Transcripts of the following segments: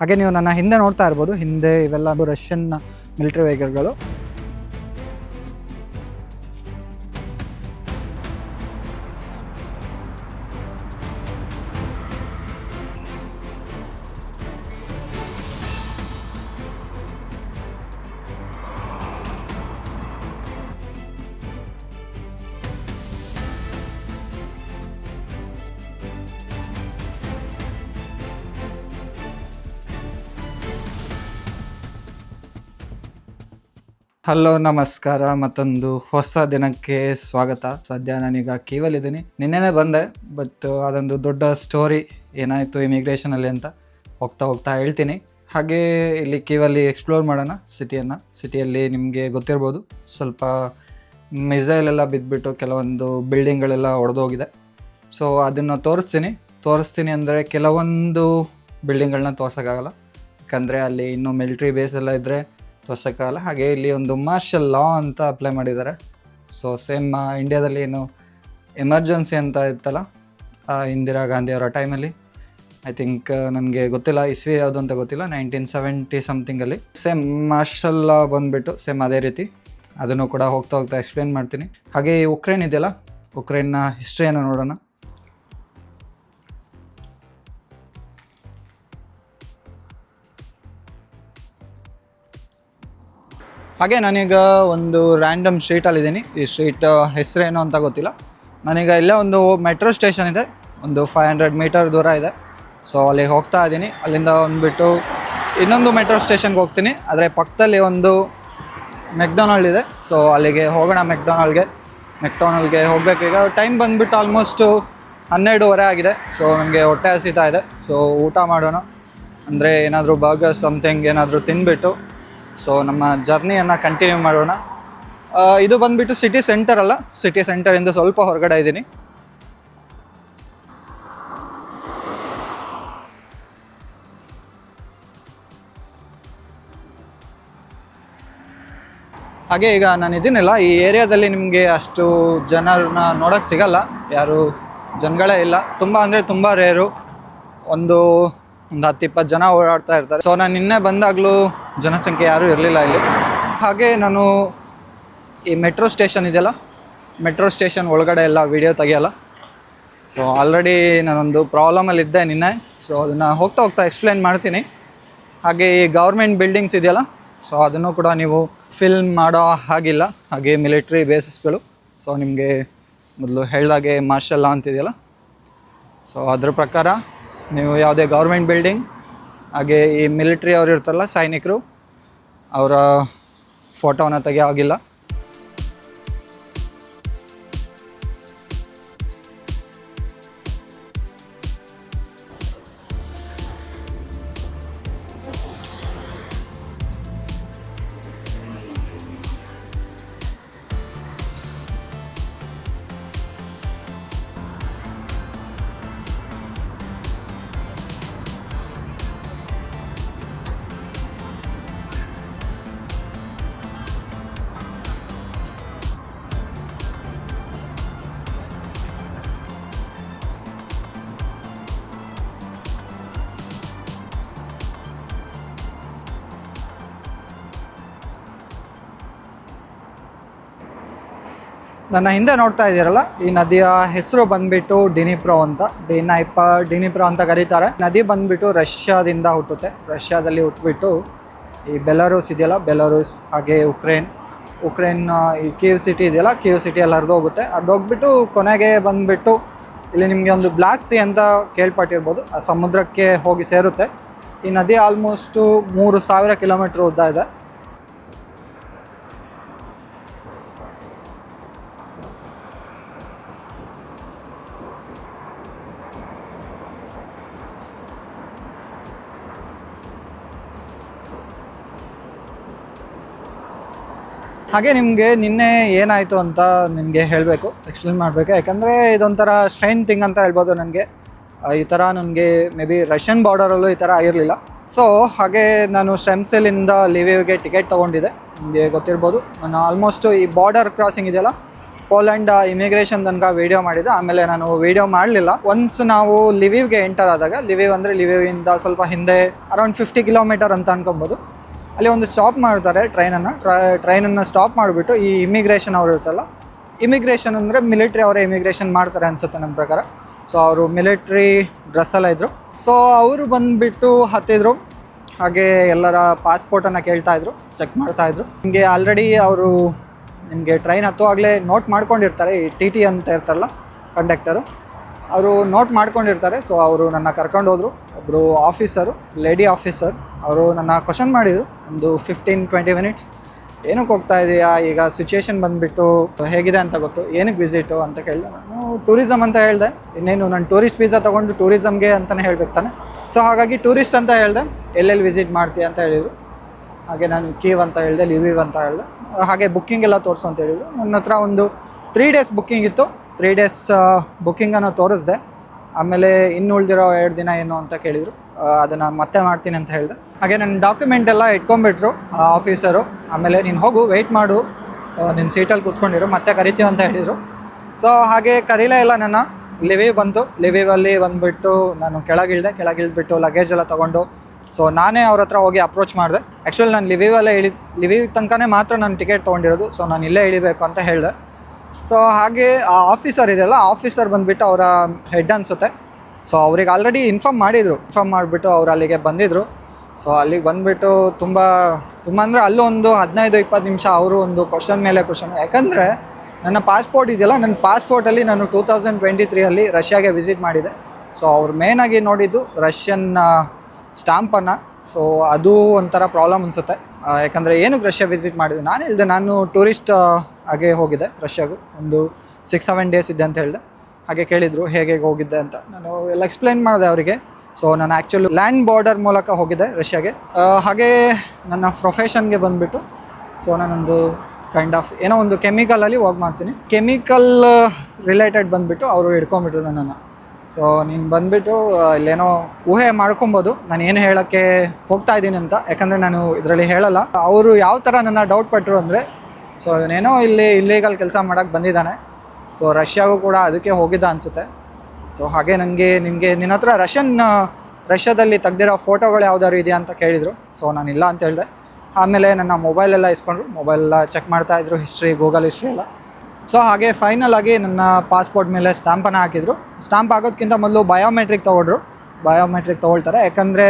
ಹಾಗೆ ನೀವು ನನ್ನ ಹಿಂದೆ ನೋಡ್ತಾ ಇರ್ಬೋದು. ಹಿಂದೆ ಇವೆಲ್ಲ ರಷ್ಯನ್ ಮಿಲಿಟರಿ ವೆಹಿಕಲ್ಗಳು ಹಲೋ, ನಮಸ್ಕಾರ. ಮತ್ತೊಂದು ಹೊಸ ದಿನಕ್ಕೆ ಸ್ವಾಗತ. ಸದ್ಯ ನಾನೀಗ ಕ್ಯೂವಲ್ಲಿ ಇದ್ದೀನಿ. ನಿನ್ನೆನೆ ಬಂದೆ ಬಟ್ ಅದೊಂದು ದೊಡ್ಡ ಸ್ಟೋರಿ ಏನಾಯಿತು ಇಮಿಗ್ರೇಷನಲ್ಲಿ ಅಂತ ಹೋಗ್ತಾ ಹೋಗ್ತಾ ಹೇಳ್ತೀನಿ. ಹಾಗೆ ಇಲ್ಲಿ ಕೀವಲ್ಲಿ ಎಕ್ಸ್ಪ್ಲೋರ್ ಮಾಡೋಣ ಸಿಟಿಯನ್ನು ಸಿಟಿಯಲ್ಲಿ ನಿಮಗೆ ಗೊತ್ತಿರ್ಬೋದು, ಸ್ವಲ್ಪ ಮಿಸೈಲ್ ಎಲ್ಲ ಬಿದ್ದುಬಿಟ್ಟು ಕೆಲವೊಂದು ಬಿಲ್ಡಿಂಗ್ಗಳೆಲ್ಲ ಒಡೆದೋಗಿದೆ. ಸೊ ಅದನ್ನು ತೋರಿಸ್ತೀನಿ. ತೋರಿಸ್ತೀನಿ ಅಂದರೆ ಕೆಲವೊಂದು ಬಿಲ್ಡಿಂಗ್ಗಳನ್ನ ತೋರ್ಸೋಕ್ಕಾಗಲ್ಲ. ಯಾಕಂದರೆ ಅಲ್ಲಿ ಇನ್ನೂ ಮಿಲ್ಟ್ರಿ ಬೇಸ್ ಎಲ್ಲ ಇದ್ದರೆ ತೋರ್ಸೋಕ್ಕಾಗಲ್ಲ ಹಾಗೆ ಇಲ್ಲಿ ಒಂದು ಮಾರ್ಷಲ್ ಲಾ ಅಂತ ಅಪ್ಲೈ ಮಾಡಿದ್ದಾರೆ. ಸೊ ಸೇಮ್ ಇಂಡಿಯಾದಲ್ಲಿ ಏನು ಎಮರ್ಜೆನ್ಸಿ ಅಂತ ಇತ್ತಲ್ಲ ಇಂದಿರಾ ಗಾಂಧಿ ಅವರ ಟೈಮಲ್ಲಿ ಐ ಥಿಂಕ್ ನನಗೆ ಗೊತ್ತಿಲ್ಲ, ಇಸ್ವಿ ಯಾವುದು ಅಂತ ಗೊತ್ತಿಲ್ಲ ನೈನ್ಟೀನ್ ಸೆವೆಂಟಿ ಸಮಥಿಂಗಲ್ಲಿ ಸೇಮ್ ಮಾರ್ಷಲ್ ಲಾ ಬಂದುಬಿಟ್ಟು ಸೇಮ್ ಅದೇ ರೀತಿ. ಅದನ್ನು ಕೂಡ ಹೋಗ್ತಾ ಹೋಗ್ತಾ ಎಕ್ಸ್ಪ್ಲೇನ್ ಮಾಡ್ತೀನಿ. ಹಾಗೆ ಉಕ್ರೇನ್ ಇದೆಯಲ್ಲ ಉಕ್ರೇನ್ನ ಹಿಸ್ಟ್ರಿಯನ್ನು ನೋಡೋಣ. ಹಾಗೆ ನಾನೀಗ ಒಂದು ರ್ಯಾಂಡಮ್ ಸ್ಟ್ರೀಟಲ್ಲಿದ್ದೀನಿ ಈ ಸ್ಟ್ರೀಟ್ ಹೆಸರೇನು ಅಂತ ಗೊತ್ತಿಲ್ಲ. ನಾನೀಗ ಇಲ್ಲೇ ಒಂದು ಮೆಟ್ರೋ ಸ್ಟೇಷನ್ ಇದೆ. ಒಂದು ಫೈವ್ ಹಂಡ್ರೆಡ್ ಮೀಟರ್ ದೂರ ಇದೆ. ಸೊ ಅಲ್ಲಿಗೆ ಹೋಗ್ತಾ ಇದ್ದೀನಿ. ಅಲ್ಲಿಂದ ಬಂದ್ಬಿಟ್ಟು ಇನ್ನೊಂದು ಮೆಟ್ರೋ ಸ್ಟೇಷನ್ಗೆ ಹೋಗ್ತೀನಿ. ಆದರೆ ಪಕ್ಕದಲ್ಲಿ ಒಂದು ಮೆಕ್ಡೊನಾಲ್ಡ್ ಇದೆ. ಸೊ ಅಲ್ಲಿಗೆ ಹೋಗೋಣ ಮೆಕ್ಡೊನಾಲ್ಡ್ಗೆ ಮೆಕ್ಡೊನಾಲ್ಡ್ಗೆ ಹೋಗಬೇಕೀಗ ಟೈಮ್ ಬಂದುಬಿಟ್ಟು ಆಲ್ಮೋಸ್ಟು ಹನ್ನೆರಡೂವರೆ ಆಗಿದೆ. ಸೊ ನನಗೆ ಹೊಟ್ಟೆ ಹಸಿತಾ ಇದೆ. ಸೊ ಊಟ ಮಾಡೋಣ. ಅಂದರೆ ಏನಾದರೂ ಬರ್ಗರ್ ಸಮಥಿಂಗ್ ಏನಾದರೂ ತಿಂದ್ಬಿಟ್ಟು ಸೊ ನಮ್ಮ ಜರ್ನಿಯನ್ನು ಕಂಟಿನ್ಯೂ ಮಾಡೋಣ. ಇದು ಬಂದುಬಿಟ್ಟು ಸಿಟಿ ಸೆಂಟರ್ ಅಲ್ಲ. ಸಿಟಿ ಸೆಂಟರಿಂದ ಸ್ವಲ್ಪ ಹೊರಗಡೆ ಇದ್ದೀನಿ ಹಾಗೆ ಈಗ ನಾನು ಇದ್ದೀನಲ್ಲ ಈ ಏರಿಯಾದಲ್ಲಿ ನಿಮಗೆ ಅಷ್ಟು ಜನರನ್ನ ನೋಡೋಕ್ಕೆ ಸಿಗಲ್ಲ. ಯಾರು ಜನಗಳೇ ಇಲ್ಲ. ತುಂಬ ಅಂದರೆ ತುಂಬ ರೇರು ಒಂದು ಒಂದು ಹತ್ತು ಇಪ್ಪತ್ತು ಜನ ಓಡಾಡ್ತಾ ಇರ್ತಾರೆ. ಸೊ ನಾನು ನಿನ್ನೆ ಬಂದಾಗಲೂ ಜನಸಂಖ್ಯೆ ಯಾರೂ ಇರಲಿಲ್ಲ ಇಲ್ಲಿ. ಹಾಗೆ ನಾನು ಈ ಮೆಟ್ರೋ ಸ್ಟೇಷನ್ ಇದೆಯಲ್ಲ, ಮೆಟ್ರೋ ಸ್ಟೇಷನ್ ಒಳಗಡೆ ಎಲ್ಲ ವೀಡಿಯೋ ತೆಗಿಯಲ್ಲ. ಸೊ ಆಲ್ರೆಡಿ ನಾನೊಂದು ಪ್ರಾಬ್ಲಮಲ್ಲಿ ಇದ್ದೆ ನಿನ್ನೆ. ಸೊ ಅದನ್ನು ಹೋಗ್ತಾ ಹೋಗ್ತಾ ಎಕ್ಸ್ಪ್ಲೇನ್ ಮಾಡ್ತೀನಿ. ಹಾಗೆ ಈ ಗೌರ್ಮೆಂಟ್ ಬಿಲ್ಡಿಂಗ್ಸ್ ಇದೆಯಲ್ಲ ಸೊ ಅದನ್ನು ಕೂಡ ನೀವು ಫಿಲ್ಮ್ ಮಾಡೋ ಹಾಗಿಲ್ಲ. ಹಾಗೆ ಮಿಲಿಟ್ರಿ ಬೇಸಸ್ಗಳು ಸೊ ನಿಮಗೆ ಮೊದಲು ಹೇಳ್ದಾಗೆ ಮಾರ್ಷಲ್ ಲಾ ಅಂತಿದೆಯಲ್ಲ. ಸೊ ಅದ್ರ ಪ್ರಕಾರ ನೀವು ಯಾವುದೇ ಗೌರ್ಮೆಂಟ್ ಬಿಲ್ಡಿಂಗ್ ಹಾಗೆ ಈ ಮಿಲಿಟ್ರಿ ಅವ್ರು ಇರ್ತಾರಲ್ಲ ಸೈನಿಕರು ಅವರ ಫೋಟೋನ ತೆಗಿಯೋ ಆಗಿಲ್ಲ ನನ್ನ ಹಿಂದೆ ನೋಡ್ತಾ ಇದ್ದೀರಲ್ಲ, ಈ ನದಿಯ ಹೆಸರು ಬಂದ್ಬಿಟ್ಟು ಡಿನಿಪ್ರೋ ಅಂತ. ಡಿನೈಪ ಡಿನಿಪ್ರೋ ಅಂತ ಕರೀತಾರೆ. ನದಿ ಬಂದ್ಬಿಟ್ಟು ರಷ್ಯಾದಿಂದ ಹುಟ್ಟುತ್ತೆ. ರಷ್ಯಾದಲ್ಲಿ ಹುಟ್ಬಿಟ್ಟು ಈ ಬೆಲಾರೂಸ್ ಇದೆಯಲ್ಲ, ಬೆಲಾರೂಸ್, ಹಾಗೆ ಉಕ್ರೇನ್. ಉಕ್ರೇನ್ ಈ ಕೀವ್ ಸಿಟಿ ಇದೆಯಲ್ಲ ಕೀವ್ ಸಿಟಿಯಲ್ಲಿ ಹರಿದೋಗುತ್ತೆ. ಹರಿದೋಗ್ಬಿಟ್ಟು ಕೊನೆಗೆ ಬಂದ್ಬಿಟ್ಟು ಇಲ್ಲಿ ನಿಮಗೆ ಒಂದು ಬ್ಲ್ಯಾಕ್ ಸಿ ಅಂತ ಕೇಳ್ಪಟ್ಟಿರ್ಬೋದು. ಆ ಸಮುದ್ರಕ್ಕೆ ಹೋಗಿ ಸೇರುತ್ತೆ. ಈ ನದಿ ಆಲ್ಮೋಸ್ಟು ಮೂರು ಸಾವಿರ ಕಿಲೋಮೀಟ್ರ್ ಉದ್ದ ಇದೆ. ಹಾಗೆ ನಿಮಗೆ ನಿನ್ನೆ ಏನಾಯಿತು ಅಂತ ನಿಮಗೆ ಹೇಳಬೇಕು ಎಕ್ಸ್ಪ್ಲೇನ್ ಮಾಡಬೇಕು. ಯಾಕಂದರೆ ಇದೊಂಥರ ಸ್ಟ್ರೈನ್ ಥಿಂಗ್ ಅಂತ ಹೇಳ್ಬೋದು ನನಗೆ. ಈ ಥರ ನನಗೆ ಮೇ ಬಿ ರಷ್ಯನ್ ಬಾರ್ಡರಲ್ಲೂ ಈ ಥರ ಆಗಿರಲಿಲ್ಲ. ಸೊ ಹಾಗೆ ನಾನು ಸ್ಟೆಮ್ಸೆಲಿಂದ ಲಿವಿವ್ಗೆ ಟಿಕೆಟ್ ತೊಗೊಂಡಿದ್ದೆ. ನಿಮಗೆ ಗೊತ್ತಿರ್ಬೋದು, ನಾನು ಆಲ್ಮೋಸ್ಟು ಈ ಬಾರ್ಡರ್ ಕ್ರಾಸಿಂಗ್ ಇದೆಯಲ್ಲ ಪೋಲೆಂಡ್ ಇಮಿಗ್ರೇಷನ್ ತನಕ ವಿಡಿಯೋ ಮಾಡಿದೆ ಆಮೇಲೆ ನಾನು ವೀಡಿಯೋ ಮಾಡಲಿಲ್ಲ. ಒನ್ಸ್ ನಾವು ಲಿವಿವ್ಗೆ ಎಂಟರ್ ಆದಾಗ ಲಿವಿವ್ ಅಂದರೆ ಲಿವಿವಿಂದ ಸ್ವಲ್ಪ ಹಿಂದೆ ಅರೌಂಡ್ ಫಿಫ್ಟಿ ಕಿಲೋಮೀಟರ್ ಅಂತ ಅನ್ಕೊಬೋದು. ಅಲ್ಲಿ ಒಂದು ಸ್ಟಾಪ್ ಮಾಡ್ತಾರೆ ಟ್ರೈನನ್ನು ಟ್ರೈನನ್ನು ಸ್ಟಾಪ್ ಮಾಡಿಬಿಟ್ಟು ಈ ಇಮಿಗ್ರೇಷನ್ ಅವರು ಇರ್ತಲ್ಲ ಇಮಿಗ್ರೇಷನ್ ಅಂದರೆ ಮಿಲಿಟ್ರಿ ಅವರೇ ಇಮಿಗ್ರೇಷನ್ ಮಾಡ್ತಾರೆ ಅನ್ಸುತ್ತೆ ನನ್ನ ಪ್ರಕಾರ. ಸೊ ಅವರು ಮಿಲಿಟ್ರಿ ಡ್ರೆಸ್ಸೆಲ್ಲ ಇದ್ದರು ಸೊ ಅವರು ಬಂದುಬಿಟ್ಟು ಹತ್ತಿದ್ರು. ಹಾಗೆ ಎಲ್ಲರ ಪಾಸ್ಪೋರ್ಟನ್ನು ಕೇಳ್ತಾ ಇದ್ರು ಚೆಕ್ ಮಾಡ್ತಾ ಇದ್ರು. ನಿಮಗೆ ಆಲ್ರೆಡಿ ಅವರು ನಿಮಗೆ ಟ್ರೈನ್ ಹತ್ತುವಾಗಲೇ ನೋಟ್ ಮಾಡ್ಕೊಂಡಿರ್ತಾರೆ, ಈ ಟಿ ಟಿ ಅಂತ ಇರ್ತಾರಲ್ಲ ಕಂಡಕ್ಟರು ಅವರು ನೋಟ್ ಮಾಡ್ಕೊಂಡಿರ್ತಾರೆ ಸೊ ಅವರು ನನ್ನ ಕರ್ಕೊಂಡು ಹೋದರು. ಒಬ್ಬರು ಆಫೀಸರು ಲೇಡಿ ಆಫೀಸರ್ ಅವರು ನನ್ನ ಕ್ವಶನ್ ಮಾಡಿದರು. ಒಂದು ಫಿಫ್ಟೀನ್ ಟ್ವೆಂಟಿ ಮಿನಿಟ್ಸ್ ಏನಕ್ಕೆ ಹೋಗ್ತಾ ಇದೆಯಾ? ಈಗ ಸಿಚುಯೇಷನ್ ಬಂದುಬಿಟ್ಟು ಹೇಗಿದೆ ಅಂತ ಗೊತ್ತು. ಏನಕ್ಕೆ ವಿಸಿಟು ಅಂತ ಕೇಳಿದೆ. ನಾನು ಟೂರಿಸಮ್ ಅಂತ ಹೇಳಿದೆ. ಇನ್ನೇನು ನಾನು ಟೂರಿಸ್ಟ್ ವೀಸಾ ತೊಗೊಂಡು ಟೂರಿಸಮ್ಗೆ ಅಂತಲೇ ಹೇಳ್ಬೇಕು ತಾನೆ. ಸೊ ಹಾಗಾಗಿ ಟೂರಿಸ್ಟ್ ಅಂತ ಹೇಳಿದೆ. ಎಲ್ಲೆಲ್ಲಿ ವಿಸಿಟ್ ಮಾಡ್ತೀಯ ಅಂತ ಹೇಳಿದರು. ಹಾಗೆ ನಾನು ಕೀವ್ ಅಂತ ಹೇಳಿದೆ ಲಿವಿವ್ ಅಂತ ಹೇಳಿದೆ. ಹಾಗೆ ಬುಕ್ಕಿಂಗ್ ಎಲ್ಲ ತೋರಿಸು ಅಂತ ಹೇಳಿದರು. ನನ್ನ ಹತ್ರ ಒಂದು ತ್ರೀ ಡೇಸ್ ಬುಕ್ಕಿಂಗ್ ಇತ್ತು. ತ್ರೀ ಡೇಸ್ ಬುಕ್ಕಿಂಗನ್ನು ತೋರಿಸ್ದೆ. ಆಮೇಲೆ ಇನ್ನು ಉಳಿದಿರೋ ಎರಡು ದಿನ ಏನು ಅಂತ ಕೇಳಿದರು. ಅದನ್ನು ಮತ್ತೆ ಮಾಡ್ತೀನಿ ಅಂತ ಹೇಳಿದೆ. ಹಾಗೆ ನನ್ನ ಡಾಕ್ಯುಮೆಂಟ್ ಎಲ್ಲ ಇಟ್ಕೊಂಡ್ಬಿಟ್ರು ಆಫೀಸರು ಆಮೇಲೆ ನೀನು ಹೋಗು ವೆಯ್ಟ್ ಮಾಡು. ನಿನ್ನ ಸೀಟಲ್ಲಿ ಕೂತ್ಕೊಂಡಿರು, ಮತ್ತೆ ಕರಿತೀವಿ ಅಂತ ಹೇಳಿದರು. ಸೊ ಹಾಗೆ ಕರೀಲೇ ಇಲ್ಲ ನನ್ನ. ಲಿವೀವ್ ಬಂತು. ಲಿವೀವಲ್ಲಿ ಬಂದುಬಿಟ್ಟು ನಾನು ಕೆಳಗಿಳಿದೆ. ಕೆಳಗಿಳಿದ್ಬಿಟ್ಟು ಲಗೇಜ್ ಎಲ್ಲ ತೊಗೊಂಡು. ಸೊ ನಾನೇ ಅವ್ರ ಹತ್ರ ಹೋಗಿ ಅಪ್ರೋಚ್ ಮಾಡಿದೆ. ಆ್ಯಕ್ಚುಲಿ ನಾನು ಲಿವಿವಲ್ಲೇ ಇಳಿ ಲಿವೀವ್ ತನಕನೇ ಮಾತ್ರ ನಾನು ಟಿಕೆಟ್ ತೊಗೊಂಡಿರೋದು. ಸೊ ನಾನು ಇಲ್ಲೇ ಇಳಿಬೇಕು ಅಂತ ಹೇಳಿದೆ. ಸೊ ಹಾಗೆ, ಆ ಆಫೀಸರ್ ಇದೆಯಲ್ಲ ಆಫೀಸರ್ ಬಂದುಬಿಟ್ಟು ಅವರ ಹೆಡ್ ಅನಿಸುತ್ತೆ. ಸೊ ಅವ್ರಿಗೆ ಆಲ್ರೆಡಿ ಇನ್ಫಾರ್ಮ್ ಮಾಡಿದರು. ಇನ್ಫಾರ್ಮ್ ಮಾಡಿಬಿಟ್ಟು ಅವ್ರು ಅಲ್ಲಿಗೆ ಬಂದಿದ್ದರು ಸೊ ಅಲ್ಲಿಗೆ ಬಂದುಬಿಟ್ಟು ತುಂಬ ತುಂಬ ಅಂದರೆ ಅಲ್ಲೂ ಒಂದು ಹದಿನೈದು, ಇಪ್ಪತ್ತು ನಿಮಿಷ ಅವರು ಒಂದು ಕ್ವಶನ್ ಮೇಲೆ ಕ್ವಶನ್ ಯಾಕಂದರೆ, ನನ್ನ ಪಾಸ್ಪೋರ್ಟ್ ಇದೆಯಲ್ಲ, ನನ್ನ ಪಾಸ್ಪೋರ್ಟಲ್ಲಿ ನಾನು ಟೂ ತೌಸಂಡ್ ಟ್ವೆಂಟಿ ತ್ರೀಯಲ್ಲಿ ರಷ್ಯಾಗೆ ವಿಸಿಟ್ ಮಾಡಿದೆ. ಸೊ ಅವ್ರು ಮೇನಾಗಿ ನೋಡಿದ್ದು ರಷ್ಯನ್ ಸ್ಟಾಂಪನ್ನು ಸೊ ಅದು ಒಂಥರ ಪ್ರಾಬ್ಲಮ್ ಅನಿಸುತ್ತೆ. ಯಾಕಂದರೆ ಏನಕ್ಕೆ ರಷ್ಯಾ ವಿಸಿಟ್ ಮಾಡಿದೆ ನಾನು ಹೇಳಿದೆ, ನಾನು ಟೂರಿಸ್ಟ್ ಹಾಗೆ ಹೋಗಿದ್ದೆ ರಷ್ಯಾಗೂ. ಒಂದು ಸಿಕ್ಸ್ ಸೆವೆನ್ ಡೇಸ್ ಇದ್ದೆ ಅಂತ ಹೇಳಿದೆ. ಹಾಗೆ ಕೇಳಿದರು, ಹೇಗೆ ಹೇಗೆ ಹೋಗಿದ್ದೆ ಅಂತ. ನಾನು ಎಲ್ಲ ಎಕ್ಸ್ಪ್ಲೈನ್ ಮಾಡಿದೆ ಅವರಿಗೆ. ಸೊ ನಾನು ಆ್ಯಕ್ಚುಲಿ ಲ್ಯಾಂಡ್ ಬಾರ್ಡರ್ ಮೂಲಕ ಹೋಗಿದ್ದೆ ರಷ್ಯಾಗೆ. ಹಾಗೆ ನನ್ನ ಪ್ರೊಫೆಷನ್ಗೆ ಬಂದುಬಿಟ್ಟು ಸೊ ನಾನೊಂದು ಕೈಂಡ್ ಆಫ್ ಏನೋ ಒಂದು ಕೆಮಿಕಲಲ್ಲಿ ವರ್ಕ್ ಮಾಡ್ತೀನಿ. ಕೆಮಿಕಲ್ ರಿಲೇಟೆಡ್ ಬಂದುಬಿಟ್ಟು ಅವರು ಹಿಡ್ಕೊಂಬಿಟ್ರು ನನ್ನನ್ನು. ಸೊ ನೀನು ಬಂದುಬಿಟ್ಟು ಇಲ್ಲೇನೋ ಊಹೆ ಮಾಡ್ಕೊಬೋದು. ನಾನು ಏನು ಹೇಳೋಕ್ಕೆ ಹೋಗ್ತಾ ಇದ್ದೀನಿ ಅಂತ. ಯಾಕಂದರೆ ನಾನು ಇದರಲ್ಲಿ ಹೇಳಲ್ಲ. ಅವರು ಯಾವ ಥರ ನನ್ನ ಡೌಟ್ ಪಟ್ಟರು ಅಂದರೆ ಸೊ ಇವನೇನೋ ಇಲ್ಲಿ ಇಲ್ಲೀಗಲ್ ಕೆಲಸ ಮಾಡೋಕ್ಕೆ ಬಂದಿದ್ದಾನೆ. ಸೊ ರಷ್ಯಾಗೂ ಕೂಡ ಅದಕ್ಕೆ ಹೋಗಿದ್ದ ಅನಿಸುತ್ತೆ. ಸೊ ಹಾಗೆ ನನಗೆ ನಿಮಗೆ ನಿನ್ನ ಹತ್ರ ರಷ್ಯನ್ ರಷ್ಯಾದಲ್ಲಿ ತೆಗ್ದಿರೋ ಫೋಟೋಗಳು ಯಾವ್ದಾದ್ರು ಇದೆಯಾ ಅಂತ ಕೇಳಿದರು. ಸೊ ನಾನು ಇಲ್ಲ ಅಂತ ಹೇಳಿದೆ. ಆಮೇಲೆ ನನ್ನ ಮೊಬೈಲೆಲ್ಲ ಇಸ್ಕೊಂಡ್ರು. ಮೊಬೈಲೆಲ್ಲ ಚೆಕ್ ಮಾಡ್ತಾಯಿದ್ರು ಹಿಸ್ಟ್ರಿ ಗೂಗಲ್ ಹಿಸ್ಟ್ರಿ ಎಲ್ಲ. ಸೊ ಹಾಗೆ ಫೈನಲ್ ಆಗಿ ನನ್ನ ಪಾಸ್ಪೋರ್ಟ್ ಮೇಲೆ ಸ್ಟಾಂಪನ್ನು ಹಾಕಿದರು. ಸ್ಟಾಂಪ್ ಹಾಕೋದಕ್ಕಿಂತ ಮೊದಲು ಬಯೋಮೆಟ್ರಿಕ್ ತೊಗೊಂಡ್ರು ಬಯೋಮೆಟ್ರಿಕ್ ತೊಗೊಳ್ತಾರೆ. ಯಾಕಂದರೆ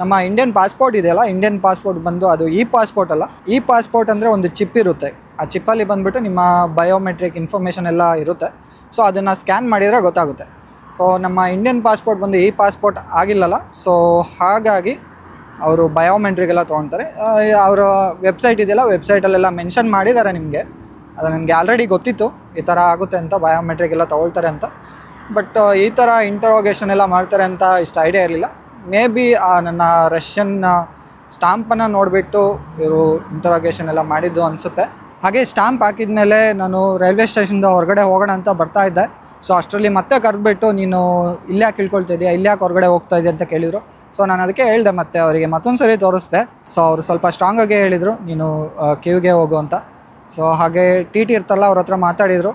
ನಮ್ಮ ಇಂಡಿಯನ್ ಪಾಸ್ಪೋರ್ಟ್ ಇದೆಯಲ್ಲ ಇಂಡಿಯನ್ ಪಾಸ್ಪೋರ್ಟ್ ಬಂದು ಅದು ಇ ಪಾಸ್ಪೋರ್ಟ್ ಅಲ್ಲ. ಇ ಪಾಸ್ಪೋರ್ಟ್ ಅಂದರೆ ಒಂದು ಚಿಪ್ ಇರುತ್ತೆ. ಆ ಚಿಪ್ಪಲ್ಲಿ ಬಂದುಬಿಟ್ಟು ನಿಮ್ಮ ಬಯೋಮೆಟ್ರಿಕ್ ಇನ್ಫಾರ್ಮೇಷನ್ ಎಲ್ಲ ಇರುತ್ತೆ. ಸೊ ಅದನ್ನು ಸ್ಕ್ಯಾನ್ ಮಾಡಿದರೆ ಗೊತ್ತಾಗುತ್ತೆ. ಸೊ ನಮ್ಮ ಇಂಡಿಯನ್ ಪಾಸ್ಪೋರ್ಟ್ ಬಂದು ಇ ಪಾಸ್ಪೋರ್ಟ್ ಆಗಿಲ್ಲಲ್ಲ. ಸೊ ಹಾಗಾಗಿ ಅವರು ಬಯೋಮೆಟ್ರಿಗೆಲ್ಲ ತೊಗೊಳ್ತಾರೆ. ಅವರ ವೆಬ್ಸೈಟ್ ಇದೆಯಲ್ಲ ವೆಬ್ಸೈಟಲ್ಲೆಲ್ಲ ಮೆನ್ಷನ್ ಮಾಡಿದ್ದಾರೆ ನಿಮಗೆ. ಅದು ನನಗೆ ಆಲ್ರೆಡಿ ಗೊತ್ತಿತ್ತು, ಈ ಥರ ಆಗುತ್ತೆ ಅಂತ ಬಯೋಮೆಟ್ರಿಕ್ ಎಲ್ಲ ತೊಗೊಳ್ತಾರೆ ಅಂತ. ಬಟ್ ಈ ಥರ ಇಂಟರೋಗೇಷನ್ ಎಲ್ಲ ಮಾಡ್ತಾರೆ ಅಂತ ಇಷ್ಟು ಐಡಿಯಾ ಇರಲಿಲ್ಲ. ಮೇ ಬಿ ಆ, ನನ್ನ ರಷ್ಯನ್ ಸ್ಟಾಂಪನ್ನು ನೋಡಿಬಿಟ್ಟು ಇವರು ಇಂಟರೋಗೇಷನ್ ಎಲ್ಲ ಮಾಡಿದ್ದು ಅನಿಸುತ್ತೆ. ಹಾಗೆ ಸ್ಟಾಂಪ್ ಹಾಕಿದ ಮೇಲೆ ನಾನು ರೈಲ್ವೆ ಸ್ಟೇಷನ್ದ ಹೊರಗಡೆ ಹೋಗೋಣ ಅಂತ ಬರ್ತಾ ಇದ್ದೆ. ಸೊ ಅಷ್ಟರಲ್ಲಿ ಮತ್ತೆ ಕರೆದ್ಬಿಟ್ಟು ನೀನು ಇಲ್ಲಿ ಯಾಕೆ ಇಳ್ಕೊಳ್ತಾ ಇದೆಯಾ? ಯಾಕೆ ಹೊರಗಡೆ ಹೋಗ್ತಾ ಇದೆಯಾ ಅಂತ ಕೇಳಿದರು. ಸೊ ನಾನು ಅದಕ್ಕೆ ಹೇಳಿದೆ ಮತ್ತೆ ಅವರಿಗೆ ಮತ್ತೊಂದು ಸರಿ ತೋರಿಸ್ದೆ. ಸೊ ಅವರು ಸ್ವಲ್ಪ ಸ್ಟ್ರಾಂಗಾಗಿ ಹೇಳಿದರು, ನೀನು ಕಿವಿಗೆ ಹೋಗು ಅಂತ. ಸೊ ಹಾಗೆ ಟಿ ಟಿ ಇರ್ತಲ್ಲ ಅವ್ರ ಹತ್ರ ಮಾತಾಡಿದರು.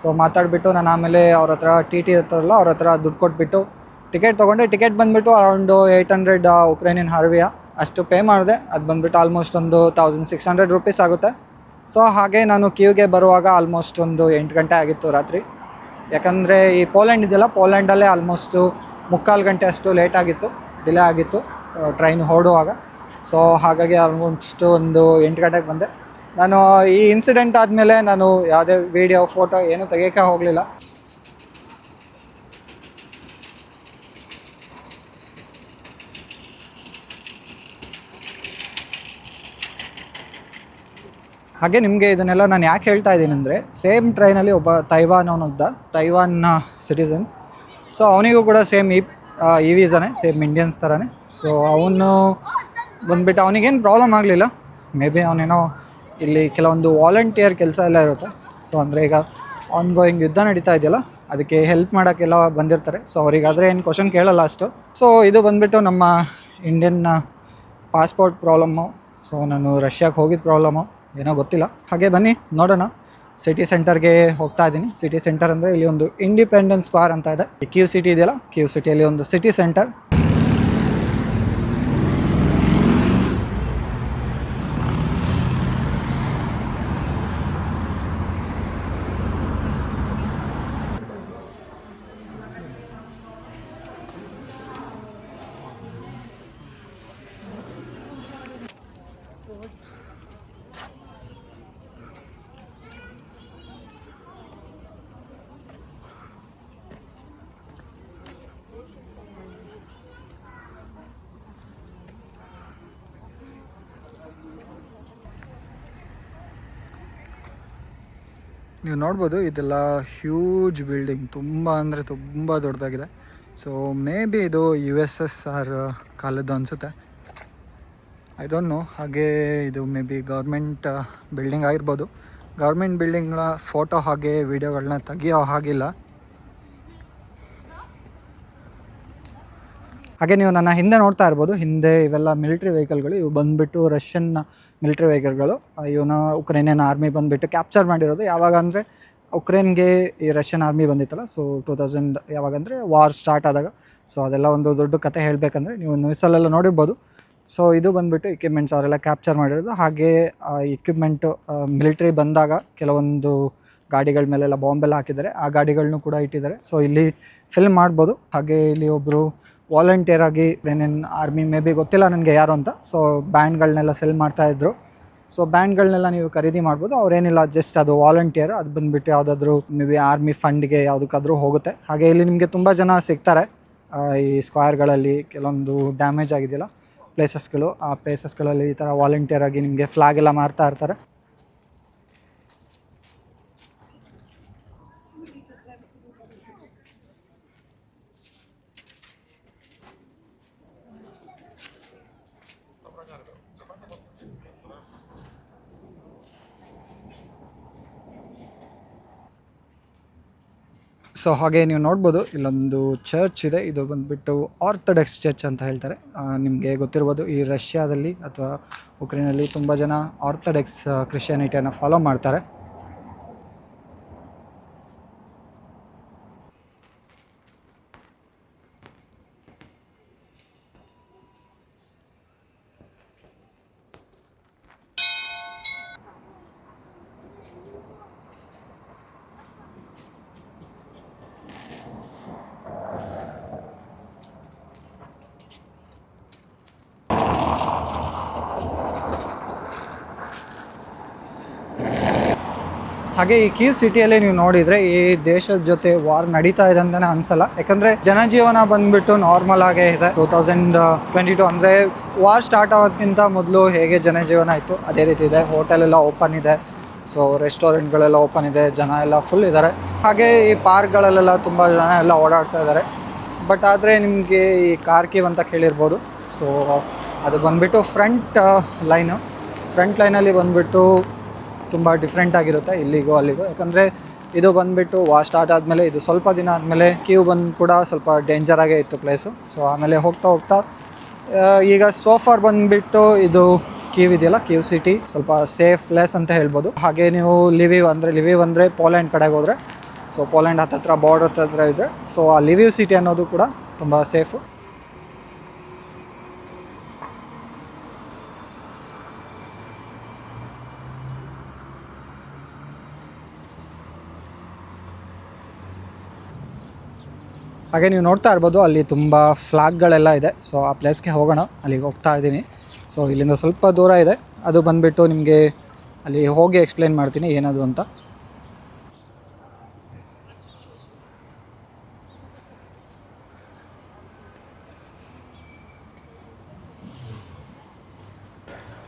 ಸೊ ಮಾತಾಡಿಬಿಟ್ಟು ನಾನು ಆಮೇಲೆ ಅವ್ರ ಹತ್ರ ಟಿ ಟಿ ಇರ್ತಾರಲ್ಲ, ಅವ್ರ ಹತ್ರ ದುಡ್ಡು ಕೊಟ್ಬಿಟ್ಟು ಟಿಕೆಟ್ ತೊಗೊಂಡೆ. ಟಿಕೆಟ್ ಬಂದುಬಿಟ್ಟು ಅರೌಂಡು ಏಯ್ಟ್ ಹಂಡ್ರೆಡ್ ಉಕ್ರೇನಿಯನ್ ಹಾರ್ವಿಯ ಅಷ್ಟು ಪೇ ಮಾಡಿದೆ. ಅದು ಬಂದುಬಿಟ್ಟು ಆಲ್ಮೋಸ್ಟ್ ಒಂದು ತೌಸಂಡ್ ಸಿಕ್ಸ್ ಹಂಡ್ರೆಡ್ ರುಪೀಸ್ ಆಗುತ್ತೆ. ಸೊ ಹಾಗೆ ನಾನು ಕ್ಯೂಗೆ ಬರುವಾಗ ಆಲ್ಮೋಸ್ಟ್ ಒಂದು ಎಂಟು ಗಂಟೆ ಆಗಿತ್ತು ರಾತ್ರಿ. ಯಾಕಂದರೆ ಈ ಪೋಲ್ಯಾಂಡ್ ಇದೆಯಲ್ಲ ಪೋಲ್ಯಾಂಡಲ್ಲೇ ಆಲ್ಮೋಸ್ಟು ಮುಕ್ಕಾಲು ಗಂಟೆ ಅಷ್ಟು ಲೇಟ್ ಆಗಿತ್ತು ಡಿಲೇ ಆಗಿತ್ತು ಟ್ರೈನ್ ಹೊರಡುವಾಗ ಸೊ ಹಾಗಾಗಿ ಆಲ್ಮೋಸ್ಟು ಒಂದು ಎಂಟು ಗಂಟೆಗೆ ಬಂದೆ. ನಾನು ಈ ಇನ್ಸಿಡೆಂಟ್ ಆದಮೇಲೆ ನಾನು ಯಾವುದೇ ವಿಡಿಯೋ ಫೋಟೋ ಏನೂ ತೆಗಿಯೋಕ್ಕೆ ಹೋಗಲಿಲ್ಲ. ಹಾಗೆ ನಿಮಗೆ ಇದನ್ನೆಲ್ಲ ನಾನು ಯಾಕೆ ಹೇಳ್ತಾ ಇದ್ದೀನಿ ಅಂದರೆ ಸೇಮ್ ಟ್ರೈನಲ್ಲಿ ಒಬ್ಬ ತೈವಾನ್ ಅವನಿದ್ದ ತೈವಾನ್ ಸಿಟಿಸನ್ ಸೊ ಅವನಿಗೂ ಕೂಡ ಸೇಮ್ ಈ ಈ ವೀಸಾನೇ ಸೇಮ್ ಇಂಡಿಯನ್ಸ್ ಥರನೇ ಸೊ ಅವನು ಬಂದುಬಿಟ್ಟು ಅವನಿಗೇನು ಪ್ರಾಬ್ಲಮ್ ಆಗಲಿಲ್ಲ. ಮೇ ಬಿ ಅವನೇನೋ ಇಲ್ಲಿ ಕೆಲವೊಂದು ವಾಲಂಟಿಯರ್ ಕೆಲಸ ಎಲ್ಲ ಇರುತ್ತೆ. ಸೊ ಅಂದರೆ ಈಗ ಆನ್ ಗೋಯಿಂಗ್ ಯುದ್ಧ ನಡೀತಾ ಇದೆಯಲ್ಲ, ಅದಕ್ಕೆ ಹೆಲ್ಪ್ ಮಾಡೋಕ್ಕೆಲ್ಲ ಬಂದಿರ್ತಾರೆ. ಸೊ ಅವರಿಗಾದರೆ ಏನು ಕ್ವಶನ್ ಕೇಳಲ್ಲ ಅಷ್ಟು. ಸೊ ಇದು ಬಂದ್ಬಿಟ್ಟು ನಮ್ಮ ಇಂಡಿಯನ್ ಪಾಸ್ಪೋರ್ಟ್ ಪ್ರಾಬ್ಲಮ್ಮು ಸೊ ನಾನು ರಷ್ಯಾಗೆ ಹೋಗಿದ್ದ ಪ್ರಾಬ್ಲಮ್ಮು ಏನೋ ಗೊತ್ತಿಲ್ಲ. ಹಾಗೆ ಬನ್ನಿ, ನೋಡೋಣ. ಸಿಟಿ ಸೆಂಟರ್ಗೆ ಹೋಗ್ತಾ ಇದ್ದೀನಿ. ಸಿಟಿ ಸೆಂಟರ್ ಅಂದರೆ ಇಲ್ಲಿ ಒಂದು ಇಂಡಿಪೆಂಡೆನ್ಸ್ ಸ್ಕ್ವಾರ್ ಅಂತ ಇದೆ. ಕ್ಯೂ ಸಿಟಿ ಇದೆಯಲ್ಲ ಕ್ಯೂ ಸಿಟಿಯಲ್ಲಿ ಒಂದು ಸಿಟಿ ಸೆಂಟರ್ ನೀವು ನೋಡ್ಬೋದು, ಇದೆಲ್ಲ ಹ್ಯೂಜ್ ಬಿಲ್ಡಿಂಗ್ ತುಂಬ ಅಂದರೆ ತುಂಬ ದೊಡ್ಡದಾಗಿದೆ. ಸೊ ಮೇ ಬಿ ಇದು ಯು ಎಸ್ ಎಸ್ ಆರ್ ಕಾಲದ್ದು ಅನಿಸುತ್ತೆ. ಐ ಡೋಂಟ್ ನೋ ಹಾಗೆ ಇದು ಮೇ ಬಿ ಗೌರ್ಮೆಂಟ್ ಬಿಲ್ಡಿಂಗ್ ಆಗಿರ್ಬೋದು. ಗೌರ್ಮೆಂಟ್ ಬಿಲ್ಡಿಂಗ್ನ ಫೋಟೋ ಹಾಗೆ ವೀಡಿಯೋಗಳನ್ನ ತೆಗಿಯೋ ಹಾಗಿಲ್ಲ. ಹಾಗೆ ನೀವು ನನ್ನ ಹಿಂದೆ ನೋಡ್ತಾ ಇರ್ಬೋದು, ಹಿಂದೆ ಇವೆಲ್ಲ ಮಿಲಿಟ್ರಿ ವೆಹಿಕಲ್ಗಳು ಇವು ಬಂದುಬಿಟ್ಟು ರಷ್ಯನ್ ಮಿಲಿಟ್ರಿ ವೆಹಿಕಲ್ಗಳು ಇವನು ಉಕ್ರೇನಿಯನ್ ಆರ್ಮಿ ಬಂದುಬಿಟ್ಟು ಕ್ಯಾಪ್ಚರ್ ಮಾಡಿರೋದು. ಯಾವಾಗ ಅಂದರೆ ಉಕ್ರೇನ್ಗೆ ಈ ರಷ್ಯನ್ ಆರ್ಮಿ ಬಂದಿತ್ತಲ್ಲ ಸೊ ಟೂ ತೌಸಂಡ್ ಯಾವಾಗಂದರೆ ವಾರ್ ಸ್ಟಾರ್ಟ್ ಆದಾಗ. ಸೊ ಅದೆಲ್ಲ ಒಂದು ದೊಡ್ಡ ಕತೆ ಹೇಳಬೇಕಂದ್ರೆ ನೀವು ನ್ಯೂಸಲ್ಲೆಲ್ಲ ನೋಡಿರ್ಬೋದು. ಸೊ ಇದು ಬಂದುಬಿಟ್ಟು ಇಕ್ವಿಪ್ಮೆಂಟ್ಸ್ ಅವರೆಲ್ಲ ಕ್ಯಾಪ್ಚರ್ ಮಾಡಿರೋದು. ಹಾಗೆ ಇಕ್ವಿಪ್ಮೆಂಟು ಮಿಲಿಟ್ರಿ ಬಂದಾಗ ಕೆಲವೊಂದು ಗಾಡಿಗಳ ಮೇಲೆಲ್ಲ ಬಾಂಬೆಲ್ಲ ಹಾಕಿದ್ದಾರೆ. ಆ ಗಾಡಿಗಳನ್ನೂ ಕೂಡ ಇಟ್ಟಿದ್ದಾರೆ. ಸೊ ಇಲ್ಲಿ ಫಿಲ್ಮ್ ಮಾಡ್ಬೋದು. ಹಾಗೆ ಇಲ್ಲಿ ಒಬ್ಬರು ವಾಲಂಟಿಯರ್ ಆಗಿ ಏನೇನು ಆರ್ಮಿ ಮೇ ಬಿ ಗೊತ್ತಿಲ್ಲ ನನಗೆ ಯಾರು ಅಂತ. ಸೊ ಬ್ಯಾಂಡ್ಗಳನ್ನೆಲ್ಲ ಸೆಲ್ ಮಾಡ್ತಾಯಿದ್ರು ಸೊ ಬ್ಯಾಂಡ್ಗಳನ್ನೆಲ್ಲ ನೀವು ಖರೀದಿ ಮಾಡ್ಬೋದು. ಅವ್ರೇನಿಲ್ಲ ಜಸ್ಟ್ ಅದು ವಾಲಂಟಿಯರ್ ಅದು ಬಂದುಬಿಟ್ಟು ಯಾವುದಾದ್ರೂ ಮೇ ಬಿ ಆರ್ಮಿ ಫಂಡ್ಗೆ ಯಾವುದಕ್ಕಾದ್ರೂ ಹೋಗುತ್ತೆ. ಹಾಗೆ ಇಲ್ಲಿ ನಿಮಗೆ ತುಂಬ ಜನ ಸಿಗ್ತಾರೆ. ಈ ಸ್ಕ್ವೇರ್ಗಳಲ್ಲಿ ಕೆಲವೊಂದು ಡ್ಯಾಮೇಜ್ ಆಗಿದೆಯಲ್ಲ ಪ್ಲೇಸಸ್ಗಳು ಆ ಪ್ಲೇಸಸ್ಗಳಲ್ಲಿ ಈ ಥರ ವಾಲಂಟಿಯರ್ ಆಗಿ ನಿಮಗೆ ಫ್ಲಾಗ್ ಎಲ್ಲ ಮಾರ್ತಾ ಇರ್ತಾರೆ. ಸೊ ಹಾಗೆ ನೀವು ನೋಡ್ಬೋದು, ಇಲ್ಲೊಂದು ಚರ್ಚ್ ಇದೆ. ಇದು ಬಂದುಬಿಟ್ಟು ಆರ್ಥೋಡಾಕ್ಸ್ ಚರ್ಚ್ ಅಂತ ಹೇಳ್ತಾರೆ. ನಿಮಗೆ ಗೊತ್ತಿರ್ಬೋದು, ಈ ರಷ್ಯಾದಲ್ಲಿ ಅಥವಾ ಉಕ್ರೇನಲ್ಲಿ ತುಂಬ ಜನ ಆರ್ಥೋಡಾಕ್ಸ್ ಕ್ರಿಶ್ಚಿಯಾನಿಟಿಯನ್ನು ಫಾಲೋ ಮಾಡ್ತಾರೆ. ಹಾಗೆ ಈ ಕೀವ್ ಸಿಟಿಯಲ್ಲಿ ನೀವು ನೋಡಿದ್ರೆ ಈ ದೇಶದ ಜೊತೆ ವಾರ್ ನಡೀತಾ ಇದೆ ಅಂತಾನೆ ಅನ್ಸಲ್ಲ. ಯಾಕಂದ್ರೆ ಜನಜೀವನ ಬಂದ್ಬಿಟ್ಟು ನಾರ್ಮಲ್ ಆಗೇ ಇದೆ. ಟೂ ತೌಸಂಡ್ ಟ್ವೆಂಟಿ ಟು ಅಂದ್ರೆ ವಾರ್ ಸ್ಟಾರ್ಟ್ ಆಗೋದಕ್ಕಿಂತ ಮೊದಲು ಹೇಗೆ ಜನಜೀವನ ಇತ್ತು ಅದೇ ರೀತಿ ಇದೆ. ಹೋಟೆಲ್ ಎಲ್ಲ ಓಪನ್ ಇದೆ. ಸೊ ರೆಸ್ಟೋರೆಂಟ್ಗಳೆಲ್ಲ ಓಪನ್ ಇದೆ. ಜನ ಎಲ್ಲ ಫುಲ್ ಇದ್ದಾರೆ ಹಾಗೆ ಈ ಪಾರ್ಕ್ಗಳಲ್ಲೆಲ್ಲ ತುಂಬ ಜನ ಎಲ್ಲ ಓಡಾಡ್ತಾ ಇದ್ದಾರೆ ಬಟ್ ಆದರೆ ನಿಮಗೆ ಈ ಕಾರ್ ಕೀವ್ ಅಂತ ಕೇಳಿರ್ಬೋದು. ಸೊ ಅದು ಬಂದ್ಬಿಟ್ಟು ಫ್ರಂಟ್ ಲೈನು ಫ್ರಂಟ್ ಲೈನಲ್ಲಿ ಬಂದ್ಬಿಟ್ಟು ತುಂಬ ಡಿಫ್ರೆಂಟ್ ಆಗಿರುತ್ತೆ ಇಲ್ಲಿಗೂ ಅಲ್ಲಿಗೂ. ಯಾಕಂದರೆ ಇದು ಬಂದುಬಿಟ್ಟು ವಾ ಸ್ಟಾರ್ಟ್ ಆದಮೇಲೆ ಇದು ಸ್ವಲ್ಪ ದಿನ ಆದಮೇಲೆ ಕ್ಯೂ ಬಂದು ಕೂಡ ಸ್ವಲ್ಪ ಡೇಂಜರ್ ಆಗೇ ಇತ್ತು ಪ್ಲೇಸು ಸೊ ಆಮೇಲೆ ಹೋಗ್ತಾ ಹೋಗ್ತಾ ಈಗ ಸೋಫಾರ್ ಬಂದುಬಿಟ್ಟು ಇದು ಕ್ಯೂ ಇದೆಯಲ್ಲ ಕ್ಯೂ ಸಿಟಿ ಸ್ವಲ್ಪ ಸೇಫ್ ಪ್ಲೇಸ್ ಅಂತ ಹೇಳ್ಬೋದು. ಹಾಗೆ ನೀವು ಲಿವಿವ್ ಅಂದರೆ ಲಿವಿವ್ ಅಂದರೆ ಪೋಲ್ಯಾಂಡ್ ಕಡೆಗೆ ಹೋದರೆ ಸೊ ಪೋಲ್ಯಾಂಡ್ ಹತ್ತತ್ರ ಬಾರ್ಡರ್ ಹತ್ರ ಇದೆ. ಸೊ ಆ ಲಿವಿವ್ ಸಿಟಿ ಅನ್ನೋದು ಕೂಡ ತುಂಬ ಸೇಫು ಹಾಗೆ ನೀವು ನೋಡ್ತಾ ಇರ್ಬೋದು, ಅಲ್ಲಿ ತುಂಬ ಫ್ಲಾಗ್ಗಳೆಲ್ಲ ಇದೆ. ಸೊ ಆ ಪ್ಲೇಸ್ಗೆ ಹೋಗೋಣ. ಅಲ್ಲಿಗೆ ಹೋಗ್ತಾ ಇದ್ದೀನಿ. ಸೊ ಇಲ್ಲಿಂದ ಸ್ವಲ್ಪ ದೂರ ಇದೆ. ಅದು ಬಂದುಬಿಟ್ಟು ನಿಮಗೆ ಅಲ್ಲಿ ಹೋಗಿ ಎಕ್ಸ್ಪ್ಲೇನ್ ಮಾಡ್ತೀನಿ ಏನದು ಅಂತ.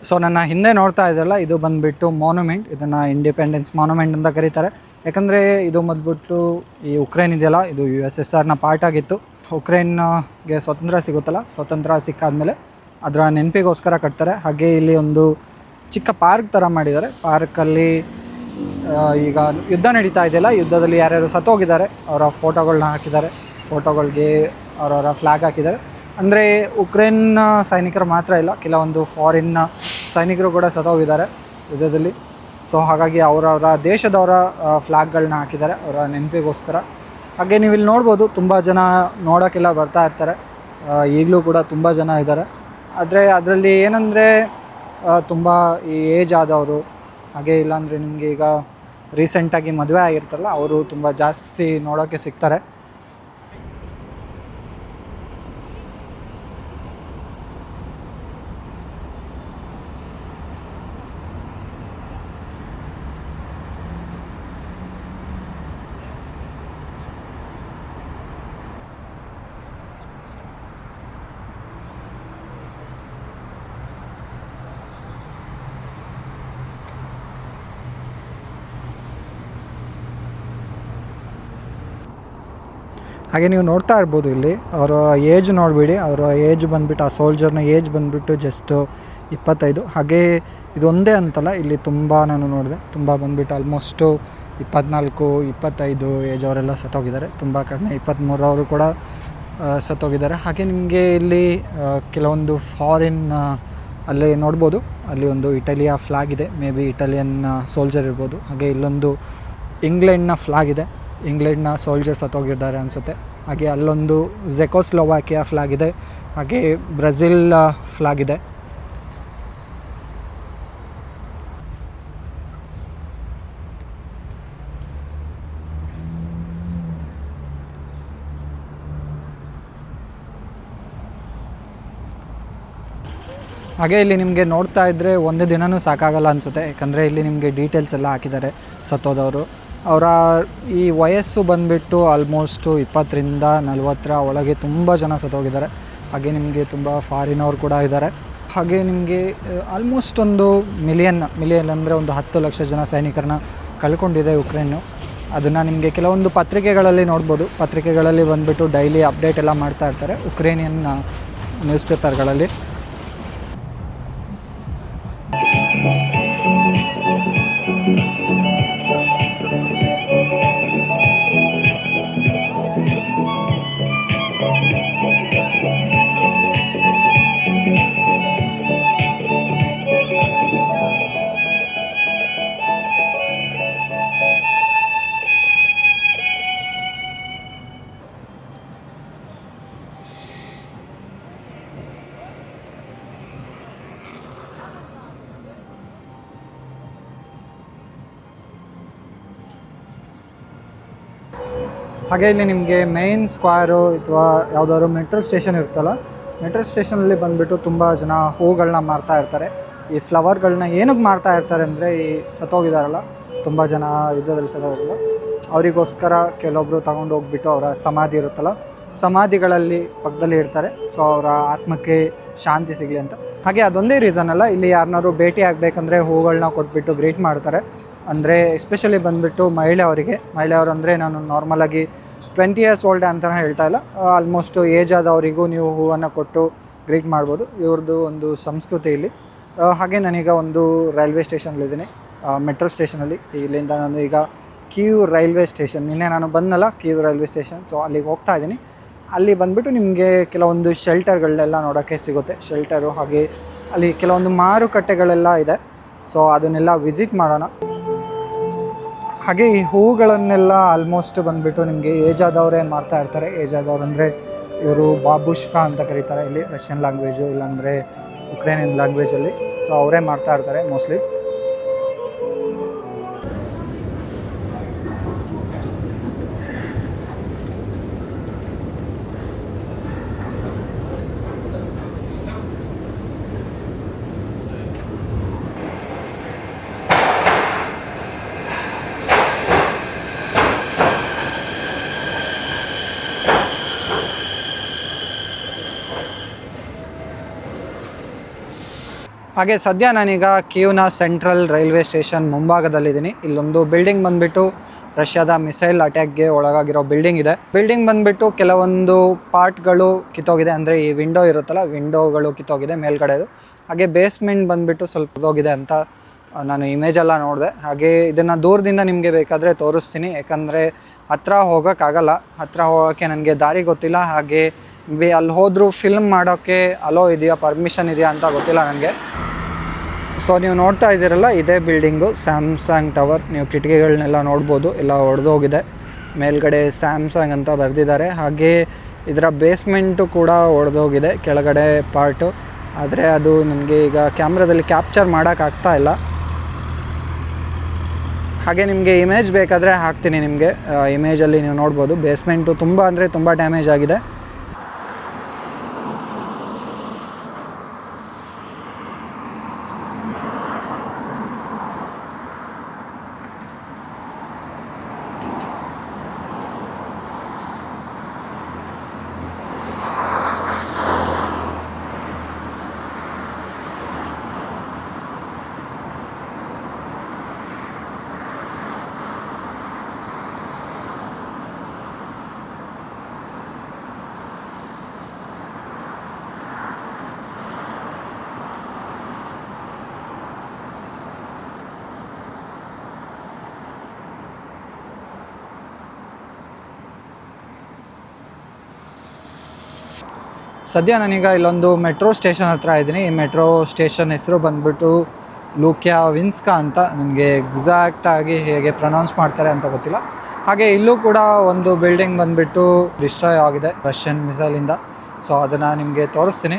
ಸೊ ನನ್ನ ಹಿಂದೆ ನೋಡ್ತಾ ಇದ್ದಲ್ಲ, ಇದು ಬಂದುಬಿಟ್ಟು ಮಾನ್ಯುಮೆಂಟ್ ಇದನ್ನು ಇಂಡಿಪೆಂಡೆನ್ಸ್ ಮಾನ್ಯುಮೆಂಟ್ ಅಂತ ಕರೀತಾರೆ. ಯಾಕಂದರೆ ಇದು ಬಂದ್ಬಿಟ್ಟು ಈ ಉಕ್ರೇನ್ ಇದೆಯಲ್ಲ, ಇದು ಯು ಎಸ್ ಎಸ್ ಆರ್ನ ಪಾರ್ಟ್ ಆಗಿತ್ತು. ಉಕ್ರೇನ್ಗೆ ಸ್ವತಂತ್ರ ಸಿಗುತ್ತಲ್ಲ ಸ್ವತಂತ್ರ ಸಿಕ್ಕಾದಮೇಲೆ ಅದರ ನೆನಪಿಗೋಸ್ಕರ ಕಟ್ತಾರೆ. ಹಾಗೆ ಇಲ್ಲಿ ಒಂದು ಚಿಕ್ಕ ಪಾರ್ಕ್ ಥರ ಮಾಡಿದ್ದಾರೆ. ಪಾರ್ಕಲ್ಲಿ ಈಗ ಯುದ್ಧ ನಡೀತಾ ಇದೆಯಲ್ಲ, ಯುದ್ಧದಲ್ಲಿ ಯಾರ್ಯಾರು ಸತ್ತೋಗಿದ್ದಾರೆ, ಅವರ ಫೋಟೋಗಳನ್ನ ಹಾಕಿದ್ದಾರೆ. ಫೋಟೋಗಳಿಗೆ ಅವರವರ ಫ್ಲ್ಯಾಗ್ ಹಾಕಿದ್ದಾರೆ. ಅಂದರೆ ಉಕ್ರೇನ್ ಸೈನಿಕರು ಮಾತ್ರ ಇಲ್ಲ, ಕೆಲವೊಂದು ಫಾರಿನ್ನ ಸೈನಿಕರು ಕೂಡ ಸತ್ತೋಗಿದ್ದಾರೆ ಯುದ್ಧದಲ್ಲಿ. ಸೊ ಹಾಗಾಗಿ ಅವರವರ ದೇಶದವರ ಫ್ಲ್ಯಾಗ್ಗಳನ್ನ ಹಾಕಿದ್ದಾರೆ, ಅವರ ನೆನಪಿಗೋಸ್ಕರ. ಹಾಗೆ ನೀವು ಇಲ್ಲಿ ನೋಡ್ಬೋದು, ತುಂಬ ಜನ ನೋಡೋಕ್ಕೆಲ್ಲ ಬರ್ತಾ ಇರ್ತಾರೆ. ಈಗಲೂ ಕೂಡ ತುಂಬ ಜನ ಇದ್ದಾರೆ. ಆದರೆ ಅದರಲ್ಲಿ ಏನಂದರೆ ತುಂಬ ಈ ಏಜ್ ಆದವರು, ಹಾಗೆ ಇಲ್ಲಾಂದರೆ ನಿಮಗೆ ಈಗ ರೀಸೆಂಟಾಗಿ ಮದುವೆ ಆಗಿರ್ತಾರಲ್ಲ ಅವರು ತುಂಬ ಜಾಸ್ತಿ ನೋಡೋಕ್ಕೆ ಸಿಗ್ತಾರೆ. ಹಾಗೆ ನೀವು ನೋಡ್ತಾ ಇರ್ಬೋದು ಇಲ್ಲಿ. ಅವರ ಏಜ್ ನೋಡಿಬಿಡಿ. ಅವರ ಏಜ್ ಬಂದುಬಿಟ್ಟು, ಆ ಸೋಲ್ಜರ್ನ ಏಜ್ ಬಂದುಬಿಟ್ಟು ಜಸ್ಟು ಇಪ್ಪತ್ತೈದು. ಹಾಗೆ ಇದೊಂದೇ ಅಂತಲ್ಲ, ಇಲ್ಲಿ ತುಂಬ ನಾನು ನೋಡಿದೆ. ತುಂಬ ಬಂದುಬಿಟ್ಟು ಆಲ್ಮೋಸ್ಟು ಇಪ್ಪತ್ನಾಲ್ಕು, ಇಪ್ಪತ್ತೈದು ಏಜ್ ಅವರೆಲ್ಲ ಸತ್ತೋಗಿದ್ದಾರೆ. ತುಂಬ ಕಡಿಮೆ ಇಪ್ಪತ್ತ್ಮೂರವರು ಕೂಡ ಸತ್ತೋಗಿದ್ದಾರೆ. ಹಾಗೆ ನಿಮಗೆ ಇಲ್ಲಿ ಕೆಲವೊಂದು ಫಾರಿನ್ ಅಲ್ಲಿ ನೋಡ್ಬೋದು. ಅಲ್ಲಿ ಒಂದು ಇಟಲಿಯ ಫ್ಲಾಗ್ ಇದೆ. ಮೇ ಬಿ ಇಟಾಲಿಯನ್ ಸೋಲ್ಜರ್ ಇರ್ಬೋದು. ಹಾಗೆ ಇಲ್ಲೊಂದು ಇಂಗ್ಲೆಂಡ್ನ ಫ್ಲಾಗ್ ಇದೆ. ಇಂಗ್ಲೆಂಡ್ನ ಸೋಲ್ಜರ್ಸ್ ಹತ್ತೋಗಿದ್ದಾರೆ ಅನಿಸುತ್ತೆ. ಹಾಗೆ ಅಲ್ಲೊಂದು ಜೆಕೋಸ್ಲೋವಾಕಿಯಾ ಫ್ಲಾಗ್ ಇದೆ. ಹಾಗೆ ಬ್ರೆಜಿಲ್ ಫ್ಲಾಗ್ ಇದೆ. ಹಾಗೆ ಇಲ್ಲಿ ನಿಮಗೆ ನೋಡ್ತಾ ಇದ್ದರೆ ಒಂದೇ ದಿನವೂ ಸಾಕಾಗಲ್ಲ ಅನಿಸುತ್ತೆ. ಯಾಕಂದರೆ ಇಲ್ಲಿ ನಿಮಗೆ ಡೀಟೇಲ್ಸ್ ಎಲ್ಲ ಹಾಕಿದ್ದಾರೆ ಸತ್ತೋದವರು. ಅವರ ಈ ವಯಸ್ಸು ಬಂದುಬಿಟ್ಟು ಆಲ್ಮೋಸ್ಟು ಇಪ್ಪತ್ತರಿಂದ ನಲವತ್ತರ ಒಳಗೆ ತುಂಬ ಜನ ಸತ್ತೋಗಿದ್ದಾರೆ. ಹಾಗೆ ನಿಮಗೆ ತುಂಬ ಫಾರಿನವ್ರು ಕೂಡ ಇದ್ದಾರೆ. ಹಾಗೆ ನಿಮಗೆ ಆಲ್ಮೋಸ್ಟ್ ಒಂದು ಮಿಲಿಯನ್ ಮಿಲಿಯನ್ ಅಂದರೆ ಒಂದು ಹತ್ತು ಲಕ್ಷ ಜನ ಸೈನಿಕರನ್ನ ಕಳ್ಕೊಂಡಿದೆ ಯುಕ್ರೇನು ಅದನ್ನು ನಿಮಗೆ ಕೆಲವೊಂದು ಪತ್ರಿಕೆಗಳಲ್ಲಿ ನೋಡ್ಬೋದು. ಪತ್ರಿಕೆಗಳಲ್ಲಿ ಬಂದುಬಿಟ್ಟು ಡೈಲಿ ಅಪ್ಡೇಟ್ ಎಲ್ಲ ಮಾಡ್ತಾ ಇರ್ತಾರೆ ಉಕ್ರೇನಿಯನ್ ನ್ಯೂಸ್ ಪೇಪರ್ಗಳಲ್ಲಿ ಹಾಗೆ ಇಲ್ಲಿ ನಿಮಗೆ ಮೇನ್ ಸ್ಕ್ವಾರು ಅಥವಾ ಯಾವುದಾದ್ರು ಮೆಟ್ರೋ ಸ್ಟೇಷನ್ ಇರುತ್ತಲ್ಲ ಮೆಟ್ರೋ ಸ್ಟೇಷನಲ್ಲಿ ಬಂದುಬಿಟ್ಟು ತುಂಬ ಜನ ಹೂಗಳನ್ನ ಮಾರ್ತಾ ಇರ್ತಾರೆ. ಈ ಫ್ಲವರ್ಗಳನ್ನ ಏನಕ್ಕೆ ಮಾರ್ತಾ ಇರ್ತಾರೆ ಅಂದರೆ ಈ ಸತ್ತೋಗಿದಾರಲ್ಲ, ತುಂಬ ಜನ ಯುದ್ಧದಲ್ಲಿ ಸತ್ತೋಗಿರಲ್ಲ ಅವರಿಗೋಸ್ಕರ ಕೆಲವೊಬ್ಬರು ತಗೊಂಡು ಹೋಗ್ಬಿಟ್ಟು ಅವರ ಸಮಾಧಿ ಇರುತ್ತಲ್ಲ, ಸಮಾಧಿಗಳಲ್ಲಿ ಪಕ್ಕದಲ್ಲಿ ಇರ್ತಾರೆ. ಸೊ ಅವರ ಆತ್ಮಕ್ಕೆ ಶಾಂತಿ ಸಿಗಲಿ ಅಂತ. ಹಾಗೆ ಅದೊಂದೇ ರೀಸನ್ ಅಲ್ಲ, ಇಲ್ಲಿ ಯಾರನ್ನಾದ್ರು ಭೇಟಿ ಆಗಬೇಕಂದ್ರೆ ಹೂಗಳನ್ನ ಕೊಟ್ಬಿಟ್ಟು ಗ್ರೀಟ್ ಮಾಡ್ತಾರೆ. ಅಂದರೆ ಎಸ್ಪೆಷಲಿ ಬಂದುಬಿಟ್ಟು ಮಹಿಳೆಯವರಿಗೆ ಮಹಿಳೆಯವರು ಅಂದರೆ ನಾನು ನಾರ್ಮಲಾಗಿ ಟ್ವೆಂಟಿ ಇಯರ್ಸ್ ಓಲ್ಡ್ ಅಂತ ಹೇಳ್ತಾ ಇಲ್ಲ. ಆಲ್ಮೋಸ್ಟ್ ಏಜ್ ಆದವರಿಗೂ ನೀವು ಹೂವನ್ನು ಕೊಟ್ಟು ಗ್ರೀಟ್ ಮಾಡ್ಬೋದು. ಇವ್ರದ್ದು ಒಂದು ಸಂಸ್ಕೃತಿ ಇಲ್ಲಿ. ಹಾಗೆ ನಾನೀಗ ಒಂದು ರೈಲ್ವೆ ಸ್ಟೇಷನಲ್ಲಿದ್ದೀನಿ ಮೆಟ್ರೋ ಸ್ಟೇಷನಲ್ಲಿ ಇಲ್ಲಿಂದ ನಾನು ಈಗ ಕ್ಯೂ ರೈಲ್ವೆ ಸ್ಟೇಷನ್ ನಿನ್ನೆ ನಾನು ಬಂದಲ್ಲ ಕ್ಯೂ ರೈಲ್ವೆ ಸ್ಟೇಷನ್ ಸೊ ಅಲ್ಲಿಗೆ ಹೋಗ್ತಾ ಇದ್ದೀನಿ. ಅಲ್ಲಿ ಬಂದುಬಿಟ್ಟು ನಿಮಗೆ ಕೆಲವೊಂದು ಶೆಲ್ಟರ್ಗಳನ್ನೆಲ್ಲ ನೋಡೋಕ್ಕೆ ಸಿಗುತ್ತೆ. ಶೆಲ್ಟರು ಹಾಗೆ ಅಲ್ಲಿ ಕೆಲವೊಂದು ಮಾರುಕಟ್ಟೆಗಳೆಲ್ಲ ಇದೆ. ಸೊ ಅದನ್ನೆಲ್ಲ ವಿಸಿಟ್ ಮಾಡೋಣ. ಹಾಗೆ ಈ ಹೂಗಳನ್ನೆಲ್ಲ ಆಲ್ಮೋಸ್ಟ್ ಬಂದುಬಿಟ್ಟು ನಿಮಗೆ ಏಜ್ ಆದವರೇ ಮಾರ್ತಾ ಇರ್ತಾರೆ. ಏಜ್ ಆದವ್ರು ಅಂದರೆ ಇವರು ಬಾಬುಷ್ಕಾ ಅಂತ ಕರೀತಾರೆ. ಇಲ್ಲಿ ರಷ್ಯನ್ ಲ್ಯಾಂಗ್ವೇಜು ಇಲ್ಲಾಂದರೆ ಉಕ್ರೇನಿಯನ್ ಲ್ಯಾಂಗ್ವೇಜಲ್ಲಿ ಸೊ ಅವರೇ ಮಾಡ್ತಾ ಇರ್ತಾರೆ ಮೋಸ್ಟ್ಲಿ ಹಾಗೆ ಸದ್ಯ ನಾನೀಗ ಕೀವ್ನ ಸೆಂಟ್ರಲ್ ರೈಲ್ವೆ ಸ್ಟೇಷನ್ ಮುಂಭಾಗದಲ್ಲಿದ್ದೀನಿ. ಇಲ್ಲೊಂದು ಬಿಲ್ಡಿಂಗ್ ಬಂದ್ಬಿಟ್ಟು ರಷ್ಯಾದ ಮಿಸೈಲ್ ಅಟ್ಯಾಕ್ಗೆ ಒಳಗಾಗಿರೋ ಬಿಲ್ಡಿಂಗ್ ಇದೆ. ಬಿಲ್ಡಿಂಗ್ ಬಂದ್ಬಿಟ್ಟು ಕೆಲವೊಂದು ಪಾರ್ಟ್ಗಳು ಕಿತ್ತೋಗಿದೆ. ಅಂದರೆ ಈ ವಿಂಡೋ ಇರುತ್ತಲ್ಲ, ವಿಂಡೋಗಳು ಕಿತ್ತೋಗಿದೆ ಮೇಲ್ಗಡೆದು ಹಾಗೆ ಬೇಸ್ಮೆಂಟ್ ಬಂದ್ಬಿಟ್ಟು ಸ್ವಲ್ಪ ಹೋಗಿದೆ ಅಂತ ನಾನು ಇಮೇಜೆಲ್ಲ ನೋಡಿದೆ. ಹಾಗೆ ಇದನ್ನು ದೂರದಿಂದ ನಿಮಗೆ ಬೇಕಾದರೆ ತೋರಿಸ್ತೀನಿ. ಯಾಕಂದರೆ ಹತ್ರ ಹೋಗೋಕ್ಕಾಗಲ್ಲ. ಹತ್ರ ಹೋಗೋಕ್ಕೆ ನನಗೆ ದಾರಿ ಗೊತ್ತಿಲ್ಲ. ಹಾಗೆ ಬಿ, ಅಲ್ಲಿ ಹೋದರೂ ಫಿಲ್ಮ್ ಮಾಡೋಕ್ಕೆ ಅಲೋ ಇದೆಯಾ ಪರ್ಮಿಷನ್ ಇದೆಯಾ ಅಂತ ಗೊತ್ತಿಲ್ಲ ನನಗೆ ಸೊ ನೀವು ನೋಡ್ತಾ ಇದ್ದೀರಲ್ಲ, ಇದೇ ಬಿಲ್ಡಿಂಗು ಸ್ಯಾಮ್ಸಂಗ್ ಟವರ್ ನೀವು ಕಿಟಕಿಗಳನ್ನೆಲ್ಲ ನೋಡ್ಬೋದು, ಎಲ್ಲ ಒಡೆದೋಗಿದೆ. ಮೇಲ್ಗಡೆ ಸ್ಯಾಮ್ಸಂಗ್ ಅಂತ ಬರೆದಿದ್ದಾರೆ. ಹಾಗೆ ಇದರ ಬೇಸ್ಮೆಂಟು ಕೂಡ ಒಡೆದೋಗಿದೆ, ಕೆಳಗಡೆ ಪಾರ್ಟು ಆದರೆ ಅದು ನನಗೆ ಈಗ ಕ್ಯಾಮ್ರಾದಲ್ಲಿ ಕ್ಯಾಪ್ಚರ್ ಮಾಡೋಕ್ಕಾಗ್ತಾ ಇಲ್ಲ. ಹಾಗೆ ನಿಮಗೆ ಇಮೇಜ್ ಬೇಕಾದರೆ ಹಾಕ್ತೀನಿ ನಿಮಗೆ. ಇಮೇಜಲ್ಲಿ ನೀವು ನೋಡ್ಬೋದು. ಬೇಸ್ಮೆಂಟು ತುಂಬ ಅಂದರೆ ತುಂಬ ಡ್ಯಾಮೇಜ್ ಆಗಿದೆ. ಸದ್ಯ ನಾನೀಗ ಇಲ್ಲೊಂದು ಮೆಟ್ರೋ ಸ್ಟೇಷನ್ ಹತ್ರ ಇದ್ದೀನಿ. ಈ ಮೆಟ್ರೋ ಸ್ಟೇಷನ್ ಹೆಸರು ಬಂದ್ಬಿಟ್ಟು ಲೂಕ್ಯಾ ವಿನ್ಸ್ಕಾ ಅಂತ. ನನಗೆ ಎಕ್ಸಾಕ್ಟಾಗಿ ಹೇಗೆ ಪ್ರೊನೌನ್ಸ್ ಮಾಡ್ತಾರೆ ಅಂತ ಗೊತ್ತಿಲ್ಲ. ಹಾಗೆ ಇಲ್ಲೂ ಕೂಡ ಒಂದು ಬಿಲ್ಡಿಂಗ್ ಬಂದ್ಬಿಟ್ಟು ಡಿಸ್ಟ್ರಾಯ್ ಆಗಿದೆ ರಷ್ಯನ್ ಮಿಸೈಲಿಂದ ಸೊ ಅದನ್ನು ನಿಮಗೆ ತೋರಿಸ್ತೀನಿ.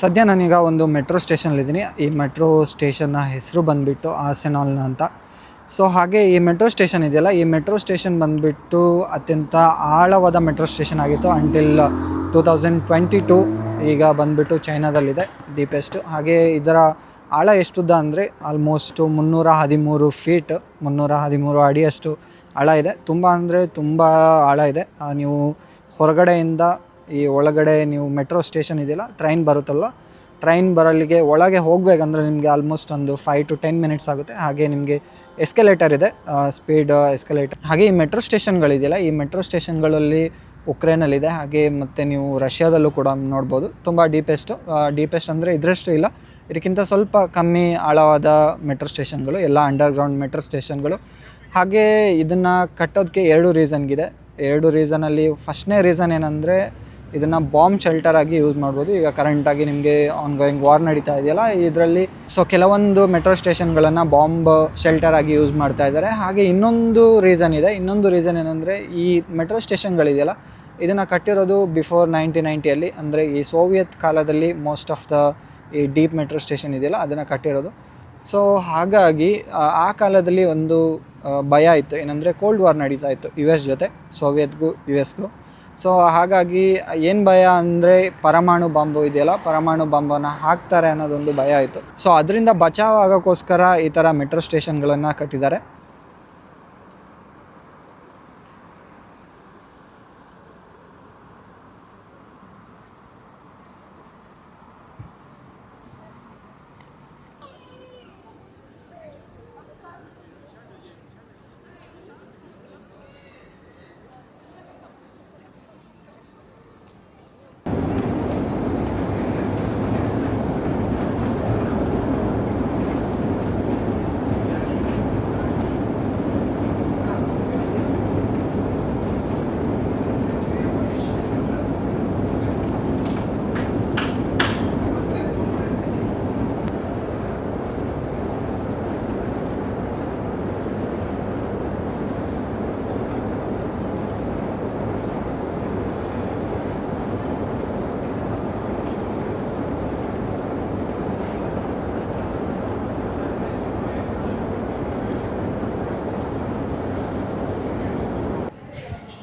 ಸದ್ಯ ನಾನೀಗ ಒಂದು ಮೆಟ್ರೋ ಸ್ಟೇಷನಲ್ಲಿದ್ದೀನಿ. ಈ ಮೆಟ್ರೋ ಸ್ಟೇಷನ್ನ ಹೆಸರು ಬಂದುಬಿಟ್ಟು ಆಸೆನಾಲ್ನ ಅಂತ. ಸೊ ಹಾಗೆ ಈ ಮೆಟ್ರೋ ಸ್ಟೇಷನ್ ಇದೆಯಲ್ಲ, ಈ ಮೆಟ್ರೋ ಸ್ಟೇಷನ್ ಬಂದುಬಿಟ್ಟು ಅತ್ಯಂತ ಆಳವಾದ ಮೆಟ್ರೋ ಸ್ಟೇಷನ್ ಆಗಿತ್ತು until two thousand twenty two ಈಗ ಬಂದುಬಿಟ್ಟು ಚೈನಾದಲ್ಲಿದೆ ಡೀಪೆಸ್ಟ್ ಹಾಗೆ ಇದರ ಆಳ ಎಷ್ಟುದ್ದ ಅಂದರೆ ಆಲ್ಮೋಸ್ಟು ಮುನ್ನೂರ ಹದಿಮೂರು ಫೀಟ್ ಮುನ್ನೂರ ಹದಿಮೂರು ಅಡಿಯಷ್ಟು ಆಳ ಇದೆ. ತುಂಬ ಅಂದರೆ ತುಂಬ ಆಳ ಇದೆ. ನೀವು ಹೊರಗಡೆಯಿಂದ ಈ ಒಳಗಡೆ ನೀವು ಮೆಟ್ರೋ ಸ್ಟೇಷನ್ ಇದೆಯಲ್ಲ, ಟ್ರೈನ್ ಬರುತ್ತಲ್ಲ, ಟ್ರೈನ್ ಬರಲಿಗೆ ಒಳಗೆ ಹೋಗಬೇಕಂದ್ರೆ ನಿಮಗೆ ಆಲ್ಮೋಸ್ಟ್ ಒಂದು ಫೈವ್ ಟು ಟೆನ್ ಮಿನಿಟ್ಸ್ ಆಗುತ್ತೆ. ಹಾಗೆ ನಿಮಗೆ ಎಸ್ಕಲೇಟರ್ ಇದೆ ಸ್ಪೀಡ್ ಎಸ್ಕಲೇಟರ್ ಹಾಗೆ ಈ ಮೆಟ್ರೋ ಸ್ಟೇಷನ್ಗಳಿದೆಯಲ್ಲ, ಈ ಮೆಟ್ರೋ ಸ್ಟೇಷನ್ಗಳಲ್ಲಿ ಉಕ್ರೇನಲ್ಲಿದೆ. ಹಾಗೆ ಮತ್ತು ನೀವು ರಷ್ಯಾದಲ್ಲೂ ಕೂಡ ನೋಡ್ಬೋದು. ತುಂಬ ಡೀಪೆಸ್ಟು ಡೀಪೆಸ್ಟ್ ಅಂದರೆ ಇದರಷ್ಟು ಇಲ್ಲ. ಇದಕ್ಕಿಂತ ಸ್ವಲ್ಪ ಕಮ್ಮಿ ಆಳವಾದ ಮೆಟ್ರೋ ಸ್ಟೇಷನ್ಗಳು, ಎಲ್ಲ ಅಂಡರ್ಗ್ರೌಂಡ್ ಮೆಟ್ರೋ ಸ್ಟೇಷನ್ಗಳು. ಹಾಗೆ ಇದನ್ನು ಕಟ್ಟೋದಕ್ಕೆ ಎರಡು ರೀಸನ್ಗಿದೆ ಎರಡು ರೀಸನಲ್ಲಿ ಫಸ್ಟ್ನೇ ರೀಸನ್ ಏನಂದರೆ ಇದನ್ನು ಬಾಂಬ್ ಶೆಲ್ಟರ್ ಆಗಿ ಯೂಸ್ ಮಾಡ್ಬೋದು. ಈಗ ಕರೆಂಟಾಗಿ ನಿಮಗೆ ಆನ್ ಗೋಯಿಂಗ್ ವಾರ್ ನಡೀತಾ ಇದೆಯಲ್ಲ, ಇದರಲ್ಲಿ ಸೊ ಕೆಲವೊಂದು ಮೆಟ್ರೋ ಸ್ಟೇಷನ್ಗಳನ್ನು ಬಾಂಬ್ ಶೆಲ್ಟರ್ ಆಗಿ ಯೂಸ್ ಮಾಡ್ತಾ ಇದ್ದಾರೆ. ಹಾಗೆ ಇನ್ನೊಂದು ರೀಸನ್ ಇದೆ. ಇನ್ನೊಂದು ರೀಸನ್ ಏನಂದರೆ, ಈ ಮೆಟ್ರೋ ಸ್ಟೇಷನ್ಗಳಿದೆಯಲ್ಲ ಇದನ್ನು ಕಟ್ಟಿರೋದು ಬಿಫೋರ್ ನೈನ್ಟೀನ್ ನೈಂಟಿಯಲ್ಲಿ ಅಂದರೆ ಈ ಸೋವಿಯತ್ ಕಾಲದಲ್ಲಿ ಮೋಸ್ಟ್ ಆಫ್ ದ ಈ ಡೀಪ್ ಮೆಟ್ರೋ ಸ್ಟೇಷನ್ ಇದೆಯಲ್ಲ, ಅದನ್ನು ಕಟ್ಟಿರೋದು. ಸೊ ಹಾಗಾಗಿ, ಆ- ಕಾಲದಲ್ಲಿ ಒಂದು ಭಯ ಇತ್ತು. ಏನಂದರೆ ಕೋಲ್ಡ್ ವಾರ್ ನಡೀತಾ ಇತ್ತು ಯು ಎಸ್ ಜೊತೆ ಸೋವಿಯತ್ಗೂ ಯು ಎಸ್ಗೂ ಸೊ ಹಾಗಾಗಿ, ಏನು ಭಯ ಅಂದರೆ ಪರಮಾಣು ಬಾಂಬು ಇದೆಯಲ್ಲ, ಪರಮಾಣು ಬಾಂಬನ್ನು ಹಾಕ್ತಾರೆ ಅನ್ನೋದೊಂದು ಭಯ ಇತ್ತು ಸೊ ಅದರಿಂದ ಬಚಾವ್ ಆಗೋಕ್ಕೋಸ್ಕರ ಈ ಥರ ಮೆಟ್ರೋ ಸ್ಟೇಷನ್ಗಳನ್ನು ಕಟ್ಟಿದ್ದಾರೆ.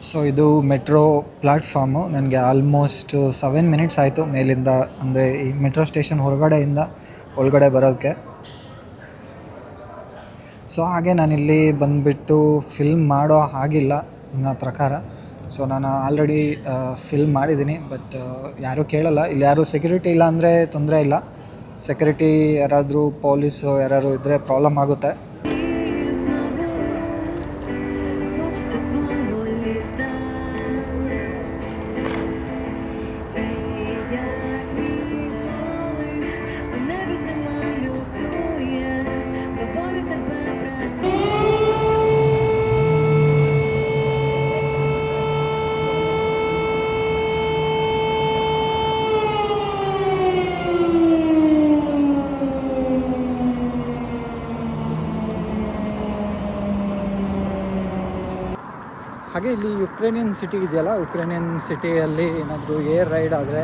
ಸೊ ಇದು ಮೆಟ್ರೋ ಪ್ಲ್ಯಾಟ್ಫಾರ್ಮು ನನಗೆ ಆಲ್ಮೋಸ್ಟ್ ಸೆವೆನ್ ಮಿನಿಟ್ಸ್ ಆಯಿತು ಮೇಲಿಂದ, ಅಂದರೆ ಈ ಮೆಟ್ರೋ ಸ್ಟೇಷನ್ ಹೊರಗಡೆಯಿಂದ ಒಳಗಡೆ ಬರೋದಕ್ಕೆ. ಸೊ ಹಾಗೆ ನಾನಿಲ್ಲಿ ಬಂದುಬಿಟ್ಟು ಫಿಲ್ಮ್ ಮಾಡೋ ಹಾಗಿಲ್ಲ ನನ್ನ ಪ್ರಕಾರ. ಸೊ ನಾನು ಆಲ್ರೆಡಿ ಫಿಲ್ಮ್ ಮಾಡಿದ್ದೀನಿ ಬಟ್ ಯಾರೂ ಕೇಳಲ್ಲ. ಇಲ್ಲಿ ಯಾರೂ ಸೆಕ್ಯೂರಿಟಿ ಇಲ್ಲ ಅಂದರೆ ತೊಂದರೆ ಇಲ್ಲ. ಸೆಕ್ಯೂರಿಟಿ ಯಾರಾದರೂ ಪೊಲೀಸು ಯಾರಾದರೂ ಇದ್ದರೆ ಪ್ರಾಬ್ಲಮ್ ಆಗುತ್ತೆ. ಹಾಗೆ ಇಲ್ಲಿ ಯುಕ್ರೇನಿಯನ್ ಸಿಟಿ ಇದೆಯಲ್ಲ, ಯುಕ್ರೇನಿಯನ್ ಸಿಟಿಯಲ್ಲಿ ಏನಾದರೂ ಏರ್ ರೈಡ್ ಆದರೆ,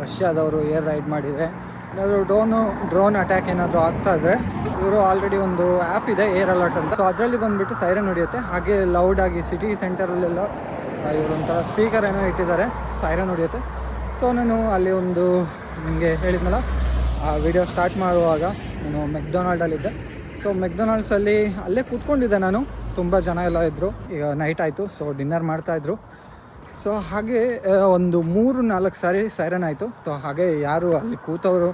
ರಷ್ಯಾದವರು ಏರ್ ರೈಡ್ ಮಾಡಿದರೆ, ಏನಾದರೂ ಡ್ರೋನು ಡ್ರೋನ್ ಅಟ್ಯಾಕ್ ಏನಾದರೂ ಆಗ್ತಾ ಇದ್ರೆ, ಇವರು ಆಲ್ರೆಡಿ ಒಂದು ಆ್ಯಪ್ ಇದೆ ಏರ್ ಅಲರ್ಟ್ ಅಂತ. ಸೊ ಅದರಲ್ಲಿ ಬಂದುಬಿಟ್ಟು ಸೈರನ್ ಹೊಡಿಯುತ್ತೆ. ಹಾಗೆ ಲೌಡ್ ಆಗಿ ಸಿಟಿ ಸೆಂಟರಲ್ಲೆಲ್ಲ ಇವರು ಒಂಥರ ಸ್ಪೀಕರ್ ಏನೋ ಇಟ್ಟಿದ್ದಾರೆ ಸೈರನ್ ಹೊಡಿಯುತ್ತೆ. ಸೊ ನಾನು ಅಲ್ಲಿ ಒಂದು ನಿಮಗೆ ಹೇಳಿದ್ನಲ್ಲ, ಆ ವಿಡಿಯೋ ಸ್ಟಾರ್ಟ್ ಮಾಡುವಾಗ, ನಾನು ಮೆಕ್ಡೊನಾಲ್ಡಲ್ಲಿದ್ದೆ ಸೊ ಮೆಕ್ಡೊನಾಲ್ಡ್ಸಲ್ಲಿ ಅಲ್ಲೇ ಕೂತ್ಕೊಂಡಿದ್ದೆ ನಾನು. ತುಂಬ ಜನ ಎಲ್ಲ ಇದ್ದರು ಈಗ ನೈಟ್ ಆಯಿತು ಸೊ ಡಿನ್ನರ್ ಮಾಡ್ತಾಯಿದ್ರು ಸೊ ಹಾಗೆ ಒಂದು ಮೂರು ನಾಲ್ಕು ಸಾರಿ ಸೈರನ್ ಆಯಿತು. ಸೊ ಹಾಗೆ ಯಾರು ಅಲ್ಲಿ ಕೂತವರು,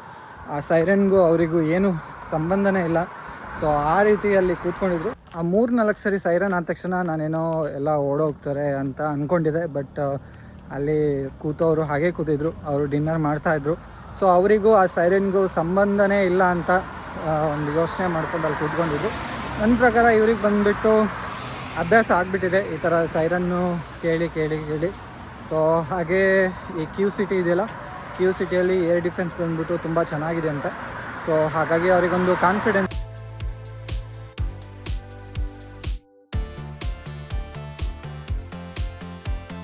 ಆ ಸೈರನ್ಗೂ ಅವರಿಗೂ ಏನು ಸಂಬಂಧನೇ ಇಲ್ಲ. ಸೊ ಆ ರೀತಿ ಅಲ್ಲಿ ಕೂತ್ಕೊಂಡಿದ್ರು. ಆ ಮೂರು ನಾಲ್ಕು ಸರಿ ಸೈರನ್ ಆದ ತಕ್ಷಣ ನಾನೇನೋ ಎಲ್ಲ ಓಡೋಗ್ತಾರೆ ಅಂತ ಅಂದ್ಕೊಂಡಿದ್ದೆ ಬಟ್ ಅಲ್ಲಿ ಕೂತವರು ಹಾಗೆ ಕೂತಿದ್ರು. ಅವರು ಡಿನ್ನರ್ ಮಾಡ್ತಾಯಿದ್ರು ಸೊ ಅವರಿಗೂ ಆ ಸೈರನ್ಗೂ ಸಂಬಂಧನೇ ಇಲ್ಲ ಅಂತ ಒಂದು ಯೋಚನೆ ಮಾಡ್ಕೊಂಡು ಅಲ್ಲಿ ಕೂತ್ಕೊಂಡಿದ್ರು. ನನ್ನ ಪ್ರಕಾರ ಇವ್ರಿಗೆ ಬಂದುಬಿಟ್ಟು ಅಭ್ಯಾಸ ಆಗಿಬಿಟ್ಟಿದೆ ಈ ಥರ ಸೈರನ್ನು ಕೇಳಿ ಕೇಳಿ ಕೇಳಿ. ಸೊ ಹಾಗೆ ಈ ಕ್ಯೂ ಸಿಟಿ ಇದೆಯಲ್ಲ ಕ್ಯೂ ಸಿಟಿಯಲ್ಲಿ ಏರ್ ಡಿಫೆನ್ಸ್ ಬಂದ್ಬಿಟ್ಟು ತುಂಬ ಚೆನ್ನಾಗಿದೆ ಅಂತ. ಸೊ ಹಾಗಾಗಿ ಅವರಿಗೊಂದು ಕಾನ್ಫಿಡೆನ್ಸ್